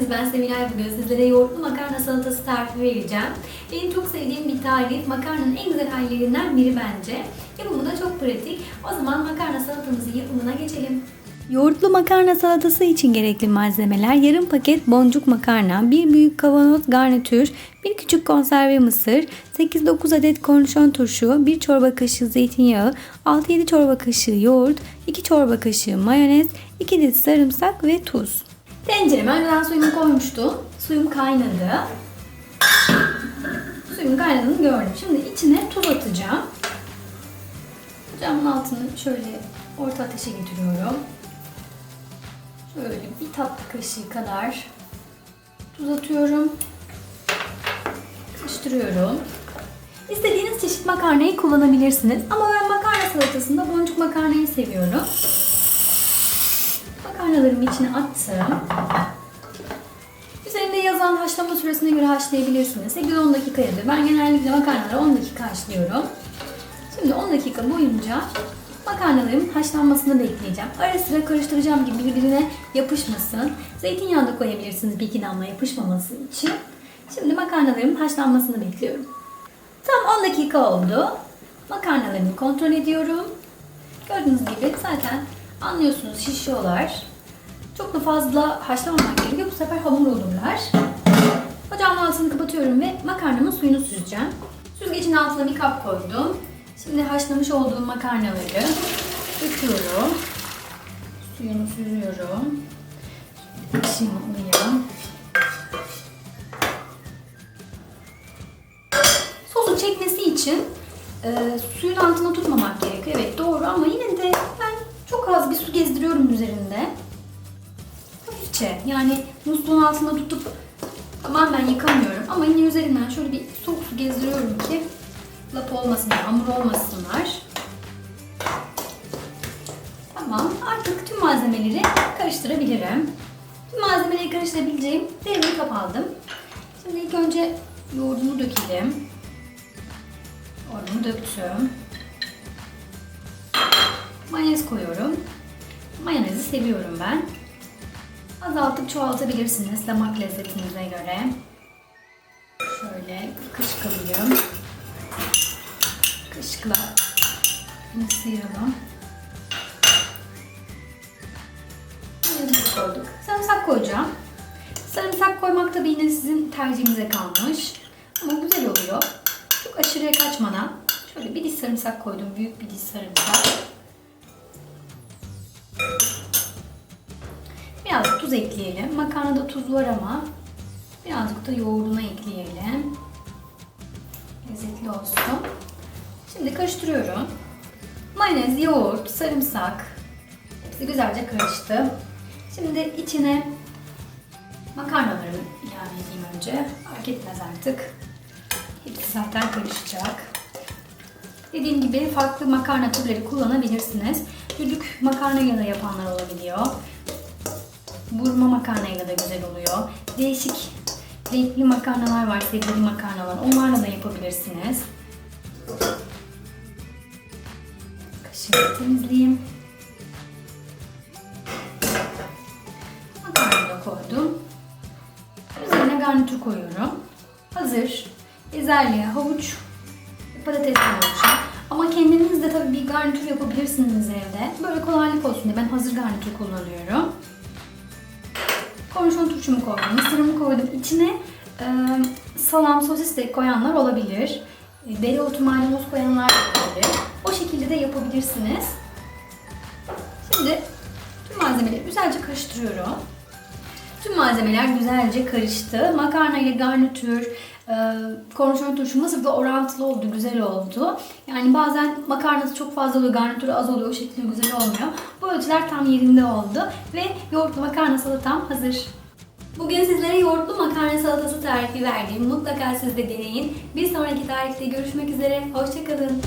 Sevilay bugün sizlere yoğurtlu makarna salatası tarifi vereceğim. Benim çok sevdiğim bir tarif, makarnanın en güzel hallerinden biri bence. Yapımı da çok pratik. O zaman makarna salatamızın yapımına geçelim. Yoğurtlu makarna salatası için gerekli malzemeler yarım paket boncuk makarna, bir büyük kavanoz garnitür, bir küçük konserve mısır, 8-9 adet kornişon turşu, 1 çorba kaşığı zeytinyağı, 6-7 çorba kaşığı yoğurt, 2 çorba kaşığı mayonez, 2 diş sarımsak ve tuz. Tencereme önceden suyumu koymuştum. Suyum kaynadı. Suyun kaynadığını gördüm. Şimdi içine tuz atacağım. Camın altını şöyle orta ateşe getiriyorum. Şöyle bir tatlı kaşığı kadar tuz atıyorum. Karıştırıyorum. İstediğiniz çeşit makarnayı kullanabilirsiniz. Ama ben makarna salatasında boncuk makarnayı seviyorum. Makarnalarımı içine attım. Üzerinde yazan haşlama süresine göre haşlayabilirsiniz. 8-10 dakikadır. Ben genellikle makarnaları 10 dakika haşlıyorum. Şimdi 10 dakika boyunca makarnaların haşlanmasını bekleyeceğim. Ara sıra karıştıracağım ki birbirine yapışmasın. Zeytinyağı da koyabilirsiniz bir iki damla yapışmaması için. Şimdi makarnaların haşlanmasını bekliyorum. Tam 10 dakika oldu. Makarnalarımı kontrol ediyorum. Gördüğünüz gibi zaten anlıyorsunuz şişiyorlar. Çok da fazla haşlamamak gerekiyor. Bu sefer hamur olurlar. Ocağın altını kapatıyorum ve makarnamın suyunu süzeceğim. Süzgecin altına bir kap koydum. Şimdi haşlamış olduğum makarnaları döküyorum. Suyunu süzüyorum. Kaşığımı alayım. Sosu çekmesi için e, suyun altına tutmamak gerekiyor. Evet doğru ama yine de ben çok az bir su gezdiriyorum üzerinde. Hafifçe yani musluğun altında tutup tamamen yıkamıyorum. Ama yine üzerinden şöyle bir soğuk su gezdiriyorum ki lap olmasın, hamur olmasınlar. Tamam artık tüm malzemeleri karıştırabilirim. Tüm malzemeleri karıştırabileceğim devreyi kapadım. Şimdi ilk önce yoğurdumu dökelim. Yoğurdumu döktüm. Mayonez koyuyorum. Mayonezi seviyorum ben. Azaltıp çoğaltabilirsiniz damak lezzetinize göre. Şöyle kaşık alayım. Kaşıkla bunu sıyıralım. Mayonezi koyduk. Sarımsak koyacağım. Sarımsak koymak tabii yine sizin tercihinize kalmış. Ama güzel oluyor. Çok aşırıya kaçmadan şöyle bir diş sarımsak koydum. Büyük bir diş sarımsak. Biraz tuz ekleyelim. Makarnada tuz var ama birazcık da yoğurduna ekleyelim. Lezzetli olsun. Şimdi karıştırıyorum. Mayonez, yoğurt, sarımsak hepsi güzelce karıştı. Şimdi içine makarnalarımı ilave edeyim önce. Fark etmez artık. Hepsi zaten karışacak. Dediğim gibi farklı makarna türleri kullanabilirsiniz. Düdük makarnayla da yapanlar olabiliyor. Burma makarnayla da güzel oluyor. Değişik renkli makarnalar var, sebzeli makarnalar. Onlarla da yapabilirsiniz. Kaşığı temizleyeyim. Makarnayı da koydum. Üzerine garnitür koyuyorum. Hazır. Bezelye, havuç, patates havucu. Ama kendiniz de tabii bir garnitür yapabilirsiniz evde. Böyle kolaylık olsun diye ben hazır garnitür kullanıyorum. Kornişon turşumu koydum, mısırımı koydum. İçine e, salam, sosis de koyanlar olabilir. E, dereotu, maydanoz koyanlar da olabilir. O şekilde de yapabilirsiniz. Şimdi tüm malzemeleri güzelce karıştırıyorum. Tüm malzemeler güzelce karıştı. Makarna ile garnitür, e, kornişon turşu mısır da orantılı oldu, güzel oldu. Yani bazen makarnası çok fazla oluyor, garnitürü az oluyor, o şekilde güzel olmuyor. Bu ölçüler tam yerinde oldu ve yoğurtlu makarna salatam hazır. Bugün sizlere yoğurtlu makarna salatası tarifi verdim. Mutlaka siz de deneyin. Bir sonraki tarifte görüşmek üzere. Hoşçakalın.